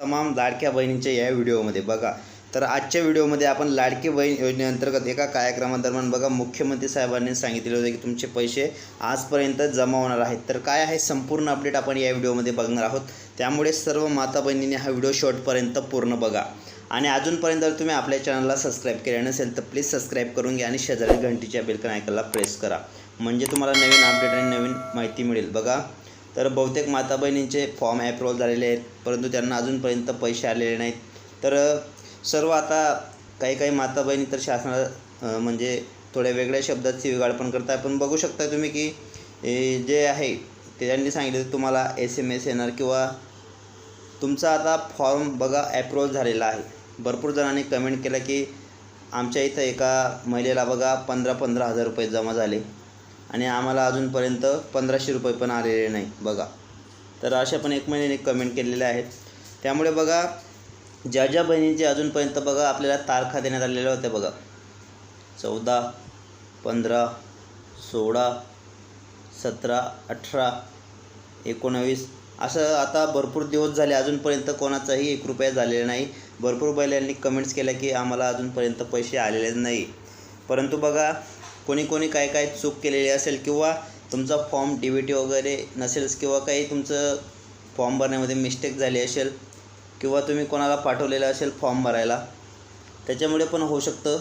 तमाम लाडक्या बहिणींच्या या व्हिडिओमध्ये बघा. तर आजच्या व्हिडिओमध्ये आपण लाडकी बहीण योजनेअंतर्गत एका कार्यक्रमादरम्यान बघा मुख्यमंत्री साहेबांनी सांगितले होते की तुमचे पैसे आजपर्यंत जमा होणार आहेत. तर काय आहे संपूर्ण अपडेट आपण या व्हिडिओमध्ये बघणार आहोत. त्यामुळे सर्व माता बहिणींनी हा व्हिडिओ शॉर्टपर्यंत पूर्ण बघा. आणि अजूनपर्यंत जर तुम्ही आपल्या चॅनलला सबस्क्राईब केले नसेल तर प्लीज सबस्क्राईब करून घ्या आणि शेजारी घंटीच्या बेलकन ऐकायला प्रेस करा. म्हणजे तुम्हाला नवीन अपडेट आणि नवीन माहिती मिळेल. बघा. तर बहुतेक माता बहिणींचे फॉर्म ॲप्रूव्हल झालेले आहेत. परंतु त्यांना अजूनपर्यंत पैसे आलेले नाहीत. तर सर्व आता काही काही माता बहिणी तर शासना म्हणजे थोड्या वेगळ्या शब्दात शिवीगाळ पण करताय. पण बघू शकता तुम्ही की जे आहे ते त्यांनी सांगितलं तुम्हाला एस एम एस येणार किंवा तुमचा आता फॉर्म बघा ॲप्रूव्हल झालेला आहे. भरपूर जणांनी कमेंट केलं की आमच्या इथं एका महिलेला बघा पंधरा पंधरा हजार रुपये जमा झाले. आणि आम्हाला अजूनपर्यंत पंधराशे रुपये पण आलेले नाही बघा. तर अशा पण एक महिन्याने कमेंट केलेल्या आहेत. त्यामुळे बघा ज्या ज्या बहिणींचे अजूनपर्यंत बघा आपल्याला तारखा देण्यात आलेल्या होत्या बघा. चौदा पंधरा सोळा सतरा अठरा एकोणावीस असं आता भरपूर दिवस झाले अजूनपर्यंत कोणाचाही एक रुपया झालेला नाही. भरपूर बैलांनी कमेंट्स केल्या की आम्हाला अजूनपर्यंत पैसे आलेले नाही. परंतु बघा कोणी कोणी काय काय चूक केलेली असेल किंवा तुमचा फॉर्म डी बी टी वगैरे नसेल किंवा काही तुमचं फॉर्म भरण्यामध्ये मिस्टेक झाली असेल किंवा तुम्ही कोणाला पाठवलेलं असेल फॉर्म भरायला त्याच्यामुळे पण होऊ शकतं.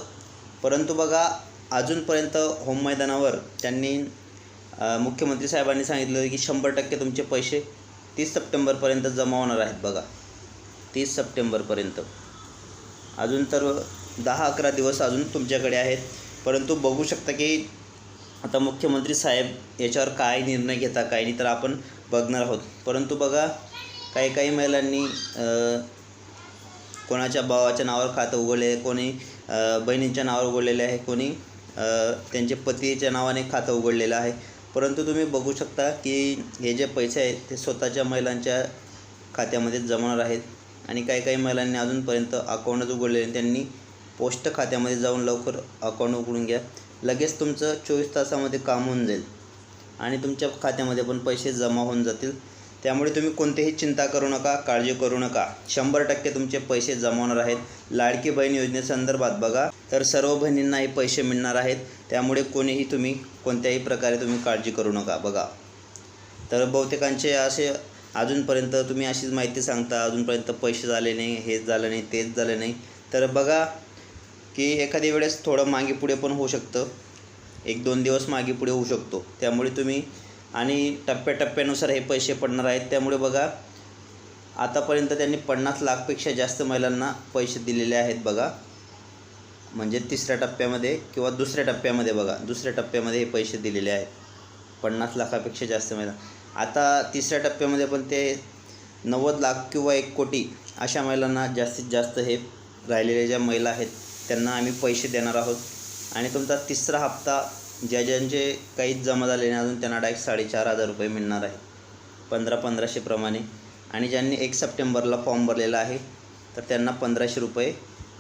परंतु बघा अजूनपर्यंत होम मैदानावर त्यांनी मुख्यमंत्री साहेबांनी सांगितलं की शंभर टक्के तुमचे पैसे तीस सप्टेंबरपर्यंत जमा होणार आहेत बघा. तीस सप्टेंबरपर्यंत. अजून तर दहा अकरा दिवस अजून तुमच्याकडे आहेत. परंतु बघू शकता की आता मुख्यमंत्री साहेब याच्यावर काय निर्णय घेता काय नाही तर आपण बघणार आहोत. परंतु बघा काही काही महिलांनी कोणाच्या भावाच्या नावावर खातं उघडले कोणी बहिणींच्या नावावर उघडलेले आहे कोणी त्यांचे पतीच्या नावाने खातं उघडलेलं आहे. परंतु तुम्ही बघू शकता की हे जे पैसे आहेत ते स्वतःच्या महिलांच्या खात्यामध्ये जमणार आहेत. आणि काही काही महिलांनी अजूनपर्यंत अकाउंटच उघडलेले त्यांनी पोस्ट खात्यामध्ये जाऊन लवकर अकाउंट उघडून घ्या. लगेच तुमचं चोवीस तासामध्ये काम होऊन जाईल. आणि तुमच्या खात्यामध्ये पण पैसे जमा होऊन जातील. त्यामुळे तुम्ही कोणतीही चिंता करू नका काळजी करू नका. शंभर टक्के तुमचे पैसे जमवणार आहेत. लाडकी बहीण योजनेसंदर्भात बघा. तर सर्व बहिणींनाही पैसे मिळणार आहेत. त्यामुळे कोणीही तुम्ही कोणत्याही प्रकारे तुम्ही काळजी करू नका. बघा. तर बहुतेकांचे असे अजूनपर्यंत तुम्ही अशीच माहिती सांगता. अजूनपर्यंत पैसे झाले नाही हेच झालं नाही तेच झालं नाही. तर बघा की एखाद्या वेळेस थोडं मागे पुढे पण होऊ शकतं. एक दोन दिवस मागे पुढे होऊ शकतो. त्यामुळे तुम्ही आणि टप्प्याटप्प्यानुसार हे पैसे पडणार आहेत. त्यामुळे बघा आतापर्यंत त्यांनी पन्नास लाखपेक्षा जास्त महिलांना पैसे दिलेले आहेत बघा. म्हणजे तिसऱ्या टप्प्यामध्ये किंवा दुसऱ्या टप्प्यामध्ये बघा दुसऱ्या टप्प्यामध्ये हे पैसे दिलेले आहेत. पन्नास लाखापेक्षा जास्त महिला. आता तिसऱ्या टप्प्यामध्ये पण ते नव्वद लाख किंवा एक कोटी अशा महिलांना जास्तीत जास्त हे राहिलेल्या ज्या महिला आहेत त्यांना आम्ही पैसे देणार आहोत. आणि तुमचा तिसरा हप्ता ज्या ज्यांचे काहीच जमा झाले नाही अजून त्यांना डायरेक्ट साडेचार हजार रुपये मिळणार आहे. पंधरा पंधराशेप्रमाणे आणि ज्यांनी एक सप्टेंबरला फॉर्म भरलेला आहे तर त्यांना पंधराशे रुपये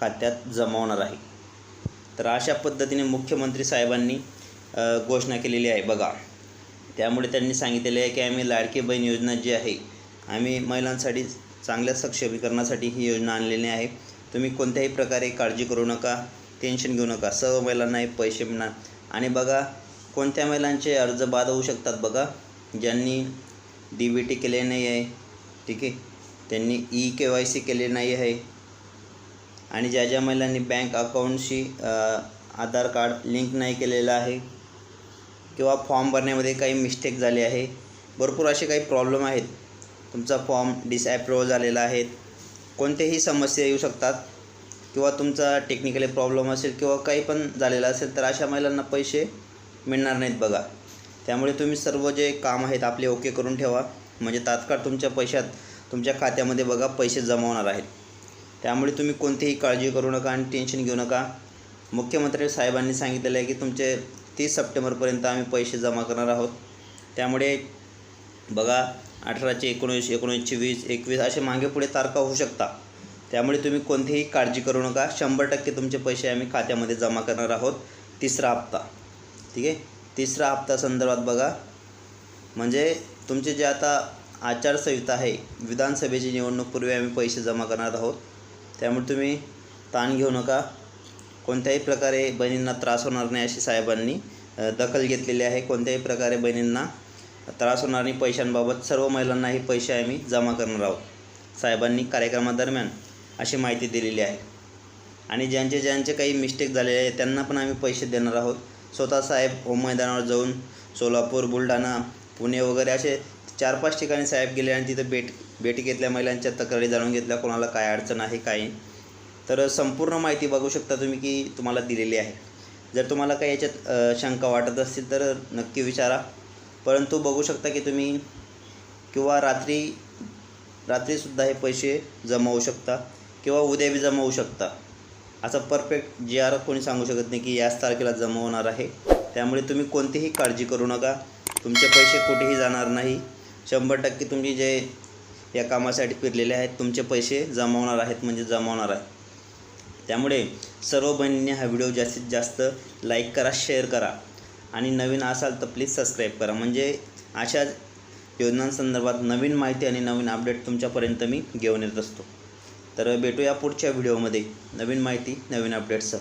खात्यात जमा होणार आहे. तर अशा पद्धतीने मुख्यमंत्री साहेबांनी घोषणा केलेली आहे. बघा त्यामुळे त्यांनी सांगितलेले आहे की आम्ही लाडकी बहीण योजना जी आहे आम्ही महिलांसाठी चांगल्या सक्षमीकरणासाठी ही योजना आणलेली आहे. तुम्ही कोणत्याही प्रकारे काळजी करू नका टेन्शन घेऊ नका. सर्व महिलांनाही पैसे मिळणार. आणि बघा कोणत्या महिलांचे अर्ज बाद होऊ शकतात बघा. ज्यांनी डी बी टी केले नाही आहे ठीक आहे. त्यांनी ई के वाय सी केले नाही आहे. आणि ज्या ज्या महिलांनी बँक अकाउंटशी आधार कार्ड लिंक नाही केलेलं आहे किंवा फॉर्म भरण्यामध्ये काही मिस्टेक झाली आहे. भरपूर असे काही प्रॉब्लेम आहेत. तुमचा फॉर्म डिसॲप्रूव्ह झालेला आहे. कोणत्याही समस्या येऊ शकतात किंवा तुमचा टेक्निकली प्रॉब्लेम असेल किंवा काही पण झालेलं असेल तर अशा महिलांना पैसे मिळणार नाहीत बघा. त्यामुळे तुम्ही सर्व जे काम आहेत आपले ओके करून ठेवा. म्हणजे तात्काळ तुमच्या पैशात तुमच्या खात्यामध्ये बघा पैसे जमा होणार आहेत. त्यामुळे तुम्ही कोणतीही काळजी करू नका आणि टेन्शन घेऊ नका. मुख्यमंत्री साहेबांनी सांगितलेलं आहे की तुमचे तीस सप्टेंबरपर्यंत आम्ही पैसे जमा करणार आहोत. त्यामुळे बघा अठराचे एकोणीस एकोणीसशे वीस एकवीस असे मागे पुढे तारखा होऊ शकता. त्यामुळे तुम्ही कोणतीही काळजी करू नका. शंभर टक्के तुमचे पैसे आम्ही खात्यामध्ये जमा करणार आहोत. तिसरा हप्ता. ठीक आहे? तिसरा हप्ता संदर्भात बघा. म्हणजे तुमचे जे आता आचारसंहिता आहे विधानसभेची निवडणूकपूर्वी आम्ही पैसे जमा करणार आहोत. त्यामुळे तुम्ही ताण घेऊ नका. कोणत्याही प्रकारे बहिणींना त्रास होणार नाही अशी साहेबांनी दखल घेतलेली आहे. कोणत्याही प्रकारे बहिणींना त्रास होणार नाही पैशांबाबत सर्व महिलांना हे पैसे आम्ही जमा करणार आहोत. साहेबांनी कार्यक्रमादरम्यान अशी माहिती दिलेली आहे. आणि ज्यांचे ज्यांचे काही मिस्टेक झालेले आहे त्यांना पण आम्ही पैसे देणार आहोत. स्वतः साहेब होम मैदानावर जाऊन सोलापूर बुलढाणा पुणे वगैरे असे चार पाच ठिकाणी साहेब गेले आणि तिथं भेट भेटी घेतल्या महिलांच्या तक्रारी जाणून घेतल्या कोणाला काय अडचण आहे काय तर संपूर्ण माहिती बघू शकता तुम्ही की तुम्हाला दिलेली आहे. जर तुम्हाला काही याच्यात शंका वाटत असतील तर नक्की विचारा. परंतु बघू शकता की तुम्ही किंवा रात्री रात्रीसुद्धा हे पैसे जमावू शकता किंवा उद्या बी जमा होऊ शकता. असं परफेक्ट जी आर कोणी सांगू शकत नाही की याच तारखेला जमा होणार आहे. त्यामुळे तुम्ही कोणतीही काळजी करू नका. तुमचे पैसे कुठेही जाणार नाही. शंभर टक्के तुम्ही जे या कामासाठी फिरलेले आहेत तुमचे पैसे जमावणार आहेत म्हणजे जमावणार आहे. त्यामुळे सर्व बहिणींनी हा व्हिडिओ जास्तीत जास्त लाईक करा शेअर करा. आणि नवीन असाल तर प्लीज सबस्क्राईब करा. म्हणजे अशा योजनांसंदर्भात नवीन माहिती आणि नवीन अपडेट तुमच्यापर्यंत मी घेऊन येत असतो. तर भेटूया पुढच्या व्हिडिओमध्ये नवीन माहिती नवीन अपडेट्ससह